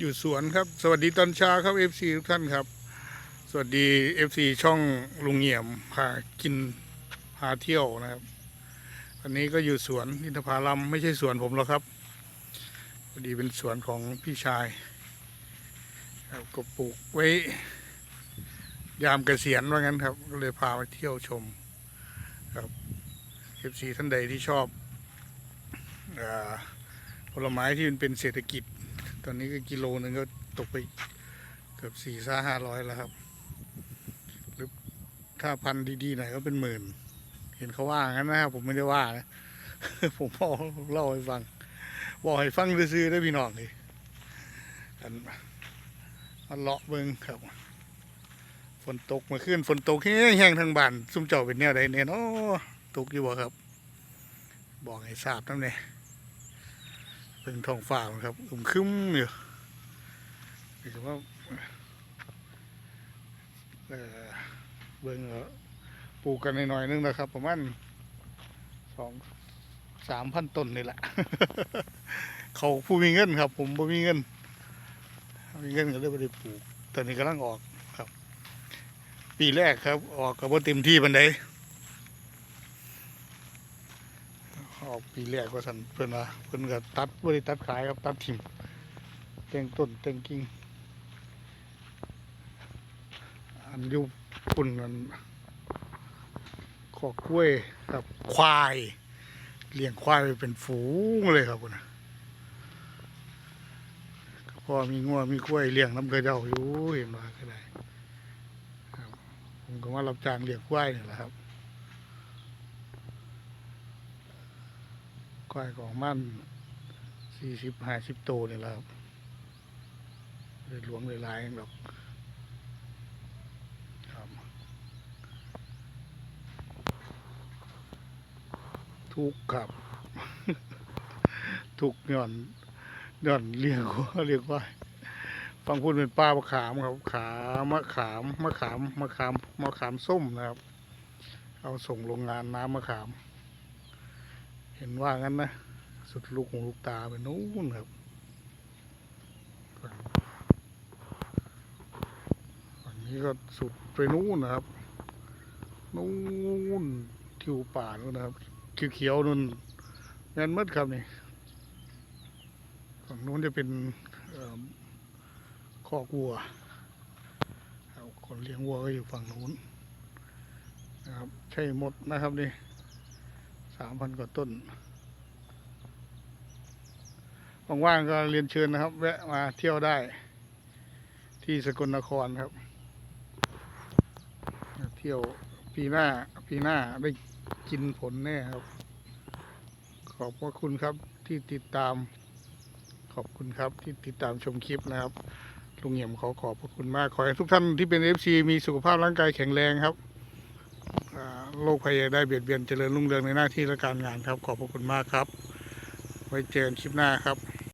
อยู่สวนครับ สวัสดีตอนเช้าครับ FC ทุกท่านครับ สวัสดี FC ช่องลุงเหี่ยมพากินพาเที่ยวนะครับอันนี้ก็อยู่สวนอินทผลัมไม่ใช่สวนผมหรอกครับพอดีเป็นสวนของพี่ชายครับก็ปลูกไว้ ยามเกษียณว่างั้นครับ ก็เลยพาไปเที่ยวชมครับ FC ท่านใดที่ชอบอผลไม้ที่มันเป็นเศรษฐกิจ อนนี้ก็กิโลหนึ่งก็ตกไปเกือบสี่ซ่าห้าร้อยแล้วครับ หรือถ้าพันดีๆหน่อยก็เป็นหมื่น เห็นเขาว่างั้นนะครับผมไม่ได้ว่านะ ผมพอเล่าให้ฟัง บอกให้ฟังซื่อได้พี่น้องนี่อันมันเลาะเบิงครับฝนตกมาขึ้นฝนตกแห้งๆทางบ้านซุ่มเจ้าเป็นแนวใดเนี่ยเนาะตกอยู่บ่ครับ บอกให้ทราบน้ำเนี่ย เป็นท้องฟ้าครับอึมคึ้มอยู่ถือว่าเออเบิ่งเอาปลูกกันหน่อยนึงนะครับ ประมาณสองสามพันต้นนี่แหละ เขาผู้มีเงินครับ ผมบ่มีเงินมีเงินก็เลยไม่ได้ปลูกตอนนี้กำลังออกครับ ปีแรกครับ ออกกับว่าเต็มที่บันได ออกปีแรกก็สันเพิ่นว่าเพิ่นก็ตัดบ่ได้ตัดขายครับตัดทิ่มแต่งต้นแต่งกิ่งอันอยู่ปุ่นมันขอกล้วยครับควายเลี้ยงควายไว้เป็นฝูงเลยครับคุณนะพอมีงัวมีกล้วยเลี้ยงน้ำกระเจ้าอยู่เห็นว่าก็ได้ผมก็มารับจ้างเลี้ยงควายนี่แหละครับ ควายของมั่นสี่สิบห้าสิบโตวนี่แหละครับเลยหลวงเลยลายหรอกครับทุกข์ครับ ทุกข์ย่อนหย่อนเลี้ยงวัวเลี้ยงควายฟังพูดเป็นป้ามะขามครับขามะขามมะขามมะขามมะขามส้มนะครับ เอาส่งโรงงานน้ำมะขาม เห็นว่างั้นนะ สุดลูกหูลูกตาไปนู้นครับฝั่งนี้ก็สุดไปนู้นนะครับ นู้นทิวป่านู้นนะครับเขียวๆนู่นแม่นมืดครับนี่ฝั่งนู้นจะเป็นเอ่อคอกวัวครับคนเลี้ยงวัวก็อยู่ฝั่งนู้นนะครับ ใช่หมดนะครับนี่ สามพันกว่าต้นว่างๆก็เรียนเชิญนะครับ แวะมาเที่ยวได้ ที่สกลนครครับ เที่ยวปีหน้าปีหน้าได้กินผลแน่ครับ ขอบพระคุณครับที่ติดตาม ขอบคุณครับที่ติดตามชมคลิปนะครับลุงเหี่ยมขอขอบพระคุณมาก ขอให้ทุกท่านที่เป็นเอฟซีมีสุขภาพร่างกายแข็งแรงครับ โรคภัยาได้เบียดเบียนเจริญรุ่งเรืองในหน้าที่และการงานครับ ขอบพระคุณมากครับ ไว้เจอกันคลิปหน้าครับ